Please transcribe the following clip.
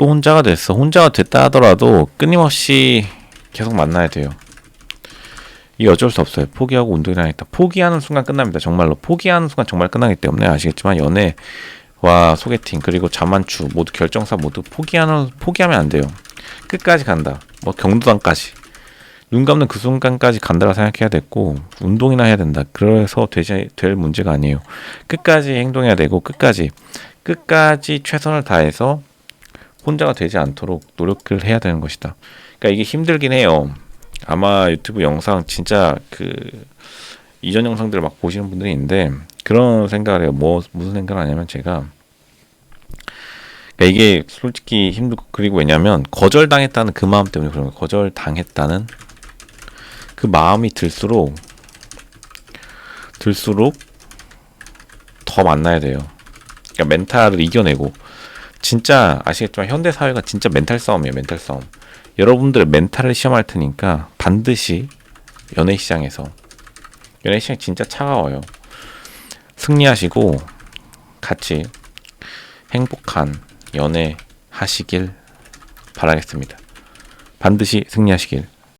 또 혼자가 됐어. 혼자가 됐다 하더라도 끊임없이 계속 만나야 돼요. 이게 어쩔 수 없어요. 포기하고 운동이나 했다. 포기하는 순간 끝납니다. 정말로 포기하는 순간 정말 끝나기 때문에 아시겠지만 연애와 소개팅 그리고 자만추 모두 결정사 모두 포기하는 포기하면 안 돼요. 끝까지 간다. 뭐 경도당까지 눈 감는 그 순간까지 간다고 생각해야 됐고 운동이나 해야 된다. 그래서 되지 될 문제가 아니에요. 끝까지 행동해야 되고 끝까지 끝까지 최선을 다해서 혼자가 되지 않도록 노력을 해야 되는 것이다. 그러니까 이게 힘들긴 해요. 아마 유튜브 영상 진짜 그 이전 영상들을 막 보시는 분들이 있는데 그런 생각을 해요. 뭐 무슨 생각을 하냐면 제가 그러니까 이게 솔직히 힘들고 그리고 왜냐면 거절당했다는 그 마음 때문에 그런 거예요. 거절당했다는 그 마음이 들수록 들수록 더 만나야 돼요. 그러니까 멘탈을 이겨내고 진짜 아시겠지만 현대 사회가 진짜 멘탈 싸움이에요. 멘탈 싸움. 여러분들 멘탈을 시험할 테니까 반드시 연애 시장에서 연애 시장 진짜 차가워요. 승리하시고 같이 행복한 연애 하시길 바라겠습니다. 반드시 승리하시길